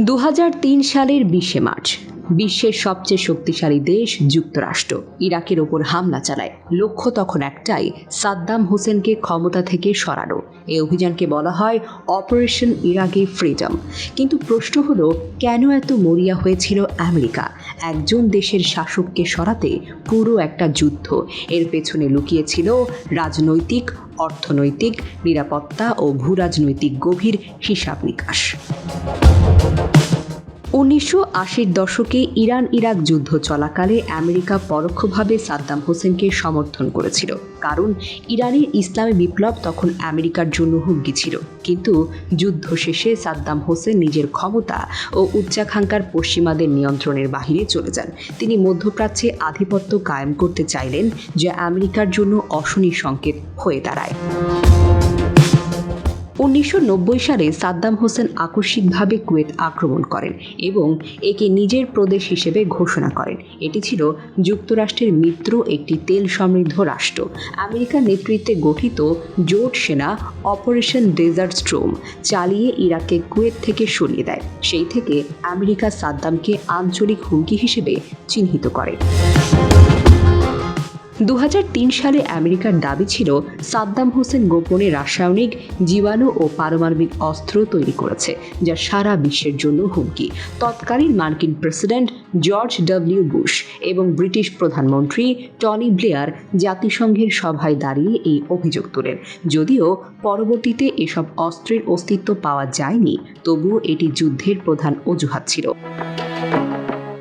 দু হাজার তিন সালের বিশে মার্চ, বিশ্বের সবচেয়ে শক্তিশালী দেশ যুক্তরাষ্ট্র। ইরাকের ওপর হামলা চালায়। লক্ষ্য তখন একটাই, সাদ্দাম হোসেনকে ক্ষমতা থেকে সরানো। এই অভিযানকে বলা হয় অপারেশন ইরাকি ফ্রিডম। কিন্তু প্রশ্ন হলো, কেন এত মরিয়া হয়েছিল আমেরিকা? একজন দেশের শাসককে সরাতে পুরো একটা যুদ্ধ। এর পেছনে লুকিয়েছিল রাজনৈতিক, অর্থনৈতিক, নিরাপত্তা ও ভূরাজনৈতিক গভীর হিসাব নিকাশ। উনিশশো আশির দশকে ইরান ইরাক যুদ্ধ চলাকালে আমেরিকা পরোক্ষভাবে সাদ্দাম হোসেনকে সমর্থন করেছিল। কারণ ইরানের ইসলামী বিপ্লব তখন আমেরিকার জন্য হুমকি ছিল। কিন্তু যুদ্ধ শেষে সাদ্দাম হোসেন নিজের ক্ষমতা ও উচ্চাকাঙ্ক্ষার পশ্চিমাদের নিয়ন্ত্রণের বাহিরে চলে যান। তিনি মধ্যপ্রাচ্যে আধিপত্য কায়েম করতে চাইলেন, যা আমেরিকার জন্য অশনি সংকেত হয়ে দাঁড়ায়। উনিশশো নব্বই সালে সাদ্দাম হোসেন আকস্মিকভাবে কুয়েত আক্রমণ করেন এবং একে নিজের প্রদেশ হিসেবে ঘোষণা করেন। এটি ছিল যুক্তরাষ্ট্রের মিত্র একটি তেল সমৃদ্ধ রাষ্ট্র। আমেরিকার নেতৃত্বে গঠিত জোট সেনা অপারেশন ডেজার্ট স্ট্রোম চালিয়ে ইরাককে কুয়েত থেকে সরিয়ে দেয়। সেই থেকে আমেরিকা সাদ্দামকে আঞ্চলিক হুমকি হিসেবে চিহ্নিত করে। দু হাজার তিন সালে আমেরিকার দাবি ছিল সাদ্দাম হোসেন গোপনে রাসায়নিক, জীবাণু ও পারমাণবিক অস্ত্র তৈরি করেছে, যা সারা বিশ্বের জন্য হুমকি। তৎকালীন মার্কিন প্রেসিডেন্ট জর্জ ডব্লিউ বুশ এবং ব্রিটিশ প্রধানমন্ত্রী টনি ব্লেয়ার জাতিসংঘের সভায় দাঁড়িয়ে এই অভিযোগ তোলেন। যদিও পরবর্তীতে এসব অস্ত্রের অস্তিত্ব পাওয়া যায়নি, তবুও এটি যুদ্ধের প্রধান অজুহাত ছিল।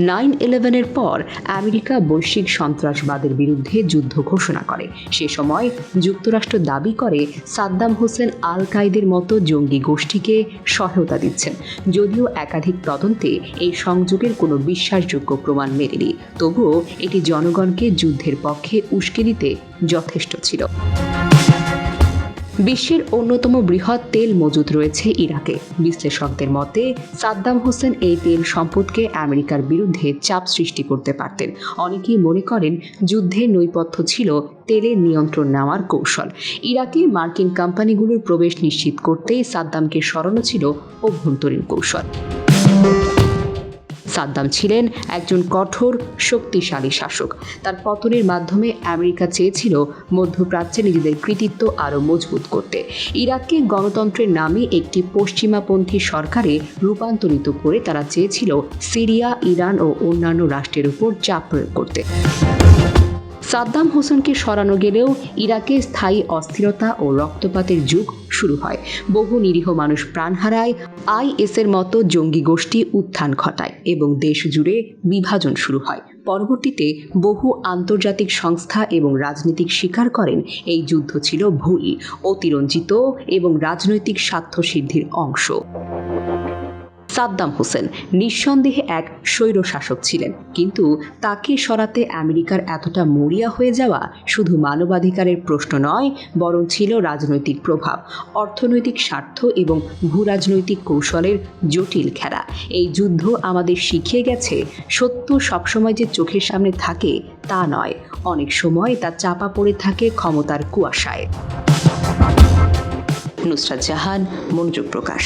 nine ইলেভেনের পর আমেরিকা বৈশ্বিক সন্ত্রাসবাদের বিরুদ্ধে যুদ্ধ ঘোষণা করে। সে সময় যুক্তরাষ্ট্র দাবি করে, সাদ্দাম হোসেন আল কায়েদের মতো জঙ্গি গোষ্ঠীকে সহায়তা দিচ্ছেন। যদিও একাধিক তদন্তে এই সংযোগের কোনো বিশ্বাসযোগ্য প্রমাণ মেলেনি, তবুও এটি জনগণকে যুদ্ধের পক্ষে উস্কে দিতে যথেষ্ট ছিল। বিশ্বের অন্যতম বৃহৎ তেল মজুদ রয়েছে ইরাকে। বিশ্লেষকদের মতে, সাদ্দাম হোসেন এই তেল সম্পদকে আমেরিকার বিরুদ্ধে চাপ সৃষ্টি করতে পারতেন। অনেকেই মনে করেন যুদ্ধের নৈপথ্য ছিল তেলের নিয়ন্ত্রণ নেওয়ার কৌশল। ইরাকে মার্কিন কোম্পানিগুলোর প্রবেশ নিশ্চিত করতে সাদ্দামকে সরানো ছিল অভ্যন্তরীণ কৌশল। সাদ্দাম ছিলেন একজন কঠোর, শক্তিশালী শাসক। তার পতনের মাধ্যমে আমেরিকা চেয়েছিল মধ্যপ্রাচ্যে নিজেদের কৃতিত্ব আরও মজবুত করতে। ইরাককে গণতন্ত্রের নামে একটি পশ্চিমাপন্থী সরকারে রূপান্তরিত করে তারা চেয়েছিল সিরিয়া, ইরান ও অন্যান্য রাষ্ট্রের উপর চাপ প্রয়োগ করতে। সাদ্দাম হোসেনকে সরানো গেলেও ইরাকে স্থায়ী অস্থিরতা ও রক্তপাতের যুগ শুরু হয়। বহু নিরীহ মানুষ প্রাণ হারায় আইএসের মতো জঙ্গি গোষ্ঠী উত্থান ঘটায় এবং দেশ জুড়ে বিভাজন শুরু হয়। পরবর্তীতে বহু আন্তর্জাতিক সংস্থা এবং রাজনীতিক স্বীকার করেন। এই যুদ্ধ ছিল ভুল, অতিরঞ্জিত এবং রাজনৈতিক স্বার্থ সিদ্ধির অংশ। সাদ্দাম হোসেন নিঃসন্দেহে এক স্বৈর শাসক ছিলেন। কিন্তু তাকে সরাতে আমেরিকার এতটা মরিয়া হয়ে যাওয়া শুধু মানবাধিকারের প্রশ্ন নয়, বরং ছিল রাজনৈতিক প্রভাব, অর্থনৈতিক স্বার্থ এবং ভূরাজনৈতিক কৌশলের জটিল খেলা। এই যুদ্ধ আমাদের শিখিয়ে গেছে, সত্য সবসময় যে চোখের সামনে থাকে তা নয়, অনেক সময় তা চাপা পড়ে থাকে ক্ষমতার কুয়াশায়। নুসরাত জাহান মনোযোগ প্রকাশ।